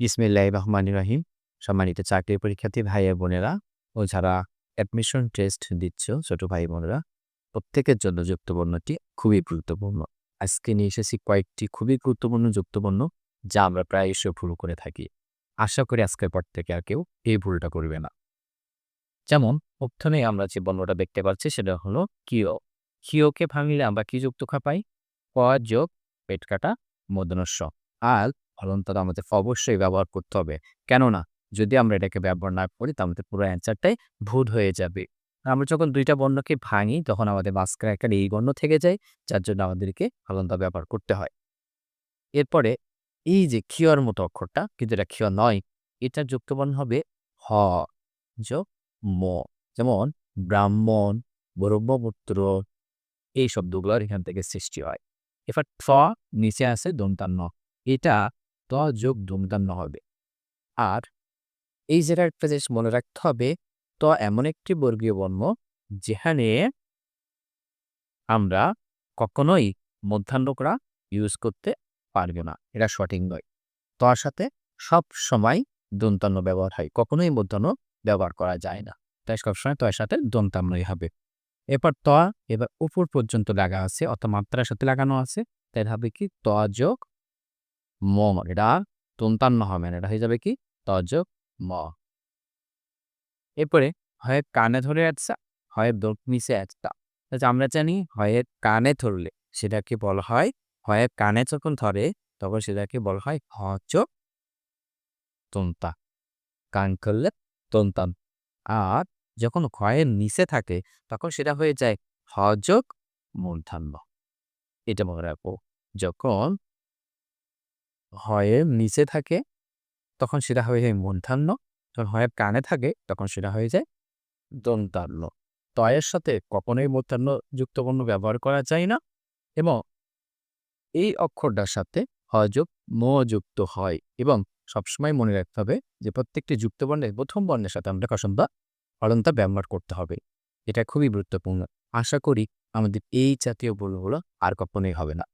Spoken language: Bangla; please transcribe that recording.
বিসমিল্লাহ রহমান রাহিম সম্মানিত চাকরি পরীক্ষার্থী, ভাই বোনেরা ও যারা অ্যাডমিশন টেস্ট দিচ্ছ, ছোট ভাই বোনেরা, প্রত্যেকের জন্য যুক্তবর্ণটি খুবই গুরুত্বপূর্ণ। আজকে নিয়ে এসেছি কয়েকটি খুবই গুরুত্বপূর্ণ যুক্তবর্ণ যা আমরা প্রায়শই ভুল করে থাকি। আশা করি আজকের পর থেকে আর কেউ এই ভুলটা করবে না। যেমন প্রথমে আমরা যে বর্ণটা দেখতে পাচ্ছি, সেটা হলো কিও। কিওকে ভাঙলে আমরা কি যুক্ত খা পাই? ক যোগ পেট কাটা মদনস্য। আর ফলনটা তো আমাদের অবশ্যই ব্যবহার করতে হবে। কেননা, যদি আমরা এটাকে ব্যবহার না করি, তাহলে আমাদের পুরো অ্যান্সারটাই ভুল হয়ে যাবে। আমরা যখন দুইটা বর্ণকে ভাঙি, তখন আমাদের মাঝখানে একটা এই বর্ণ থেকে যায়, যার জন্য আমাদেরকে ফলনটা ব্যবহার করতে হয়। এরপরে, এই যে ক্ষিয়র মতো অক্ষরটা, কিন্তু এটা ক্ষিয় নয়, এটার যুক্তবর্ণ হবে হ ম, যেমন ব্রাহ্মণ, ব্রহ্মপুত্র, এই শব্দগুলোর এখান থেকে সৃষ্টি হয়। এবার ঠ নিচে আছে দন্তান্ন। এটা ত যোগ দন্তান্ন হবে। আর এই জায়গায় একটা জিনিস মনে রাখতে হবে, ত এমন একটি বর্গীয় বর্ণ যেখানে আমরা কখনোই মধ্যাহ্নকরা ইউজ করতে পারবে না, এটা সঠিক নয়। তর সাথে সব সময় দন্তান্ন ব্যবহার হয়, কখনোই মধ্যাহ্ন ব্যবহার করা যায় না। তাই সবসময় তয়ের সাথে দন্তান্নই হবে। এরপর ত, এবার উপর পর্যন্ত লাগা আছে, অর্থাৎ মাত্রার সাথে লাগানো আছে, তাই হবে কি ত যোগ ম, এটা দন্তান্ন হবে না এটা হয়ে যাবে কি? ত যোগ ম। এরপরে, হয় কানে ধরে একটা হয় নিচে একটা আমরা জানি হয় কানে ধরলে, সেটাকে বলা হয়, হয়ে কানে যখন ধরে, তখন সেটাকে বলা হয় হ চোখ তন্তা। কান করলে তন্তান। আর যখন হয়ের নিচে থাকে, তখন সেটা হয়ে যায় হযোগ মূর্ধান্য এটা মনে রাখব। যখন হয়ের নিচে থাকে, তখন সেটা হয়ে যায় মূর্ধান্য যখন হয়ের কানে থাকে, তখন সেটা হয়ে যায় দন্তান্ন তয়ের সাথে কখনোই মূর্ধান্য যুক্তবর্ণ ব্যবহার করা যায় না এবং এই অক্ষরটার সাথে হযোগ ম যুক্ত হয় এবং সবসময় মনে রাখতে হবে যে প্রত্যেকটি যুক্তবর্ণের প্রথম বর্ণের সাথে আমরা কসন্তা ফলনটা ব্যবহার করতে হবে। এটা খুবই গুরুত্বপূর্ণ। আশা করি আমাদের এই জাতীয় ভুলগুলো আর কখনোই হবে না।